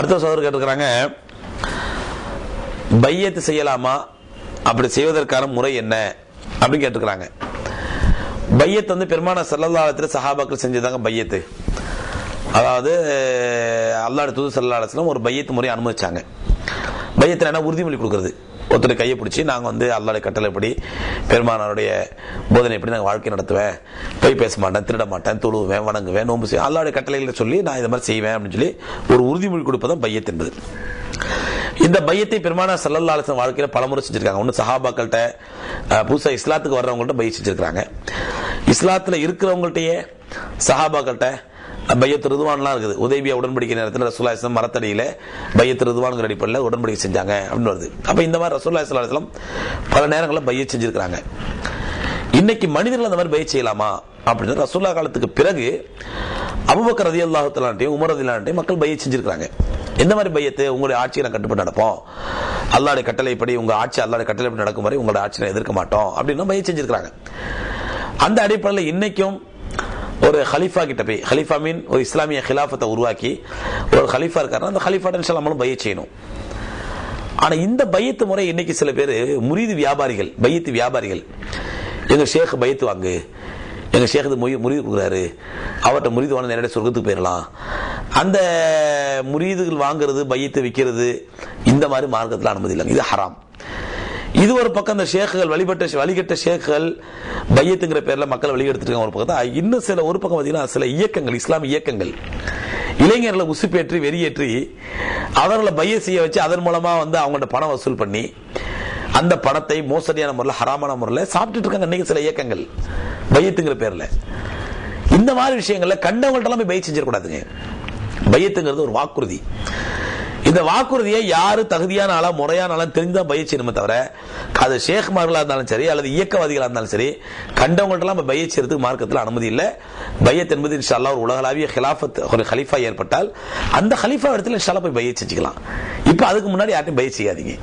அடுத்த சோதர் கேட்டிருக்கிறாங்க பையத்து செய்யலாமா? அப்படி செய்வதற்கான முறை என்ன? அப்படின்னு கேட்டிருக்கிறாங்க. பையத்தை வந்து பெருமான சல்லல்லாலத்தில் சஹாபாக்கள் செஞ்சதாங்க பையத்து. அதாவது அல்லாடு தூது செல்லாலத்திலும் ஒரு பையத்து முறையை அனுமதிச்சாங்க. பையத்தில் என்ன உறுதிமொழி கொடுக்கறது? ஒருத்தர் கையை பிடிச்சி நாங்கள் வந்து அல்லாடைய கட்டளைப்படி பெருமானாருடைய போதனை எப்படி நாங்கள் வாழ்க்கை நடத்துவேன். போய் பேச மாட்டேன் திருட மாட்டேன் தொழுவேன் வணங்குவேன் நோம்பு செய்வேன். அல்லாடைய கட்டளைகளை சொல்லி நான் இதை மாதிரி செய்வேன் அப்படின்னு சொல்லி ஒரு உறுதிமொழி கொடுப்பதான் பையத் என்பது. இந்த பையத்தை பெருமான சல்லல்லா அலிசன் வாழ்க்கையில் பலமுறை செஞ்சிருக்காங்க. ஒன்று சஹாபாக்கள்கிட்ட புதுசாக இஸ்லாத்துக்கு வர்றவங்கள்ட்ட பைய செஞ்சிருக்காங்க இஸ்லாத்தில் இருக்கிறவங்கள்ட்டயே சஹாபாக்கள்கிட்ட பையத்து ரிதுவான்லாம் இருக்குது. உதவியா உடன்படிக்கை நேரத்தில் ரசூல்லா இஸ்லாம் பையத்து ரிதுவான்கிற அடிப்படையில் உடன்படிக்கை செஞ்சாங்க அப்படின்னு வருது. அப்போ இந்த மாதிரி ரசூல்லா இஸ்லாம் பல நேரங்களில் பைய செஞ்சுருக்கிறாங்க. இன்னைக்கு மனிதர்கள் அந்த மாதிரி பைய செய்யலாமா அப்படின்னு ரசூல்லா காலத்துக்கு பிறகு அபுபக்கர் ரதி அல்லாஹுத்தலான்ட்டையும் உமர் ரதிலான்ட்டையும் மக்கள் பைய செஞ்சுருக்கிறாங்க. எந்த மாதிரி பையத்தை உங்களுடைய ஆட்சியை நான் கட்டுப்பட்டு நடப்போம். அல்லாடைய கட்டளைப்படி உங்கள் ஆட்சி அல்லாடைய கட்டளைப்படி நடக்கும் வரை உங்களோட ஆட்சியை எதிர்க்க மாட்டோம் அப்படின்னு பைய செஞ்சுருக்கிறாங்க. அந்த அடிப்படையில் இன்னைக்கும் ஒரு ஹலீஃபா கிட்ட போய் ஹலீஃபா மீன் ஒரு இஸ்லாமிய ஹிலாஃபத்தை உருவாக்கி ஒரு ஹலீஃபா இருக்காருன்னா அந்த ஹலீஃபா நம்மளும் பைய செய்யணும். ஆனா இந்த பையத்து முறை இன்னைக்கு சில பேர் முரீது வியாபாரிகள் பையத்து வியாபாரிகள். எங்க ஷேக் பயத்து வாங்கு எங்க ஷேக் முய மொய் முறிது கொடுக்குறாரு. அவர்கிட்ட முறிது வாங்க நேரடியாக சொர்க்கத்துக்கு போயிடலாம் அந்த முறிதுகள் வாங்குறது பையத்தை விற்கிறது இந்த மாதிரி மார்க்கத்தில் அனுமதி இல்லைங்க. இது ஹராம். இது ஒரு பக்கம் இந்த ஷேக்குகள் வழிபட்ட வழிகட்ட ஷேக்குகள் பையத்துங்கிற பேர்ல மக்கள் வழிகெடுத்துட்டு இருக்காங்க ஒரு பக்கம் தான் இன்னும் சில ஒரு பக்கம் பார்த்தீங்கன்னா சில இயக்கங்கள் இஸ்லாமிய இயக்கங்கள். இளைஞர்களை உசுப்பேற்றி வெறியேற்றி அவர்களை பைய செய்ய வச்சு அதன் மூலமா வந்து அவங்கள்ட்ட பணம் வசூல் பண்ணி அந்த பணத்தை மோசடியான முறையில் ஹராமான முறையில் சாப்பிட்டுட்டு இருக்காங்க இன்னைக்கு சில இயக்கங்கள். பையத்துங்கிற பேர்ல. இந்த மாதிரி விஷயங்கள்ல கண்டவங்கள்ட்டெல்லாம் போய் பைய செஞ்சிடக்கூடாதுங்க. பையத்துங்கிறது ஒரு வாக்குறுதி. இந்த வாக்குறுதியை யாரு தகுதியான ஆளா முறையான ஆளா தெரிஞ்சுதான் பைய தவிர அது ஷேக்மார்களாக இருந்தாலும் சரி அல்லது இயக்கவாதிகளா இருந்தாலும் சரி கண்டவங்கள்ட்டலாம் பைய செய்யறதுக்கு மார்க்கத்தில் அனுமதி இல்லை. பையத் என்பது இன்ஷா ஒரு உலகளாவிய ஹிலாஃபத் ஒரு ஹலிஃபா ஏற்பட்டால் அந்த ஹலிஃபா இடத்துல இன்ஷா போய் பைய செஞ்சுக்கலாம். அதுக்கு முன்னாடி யார்ட்டையும் பைய செய்யாதீங்க.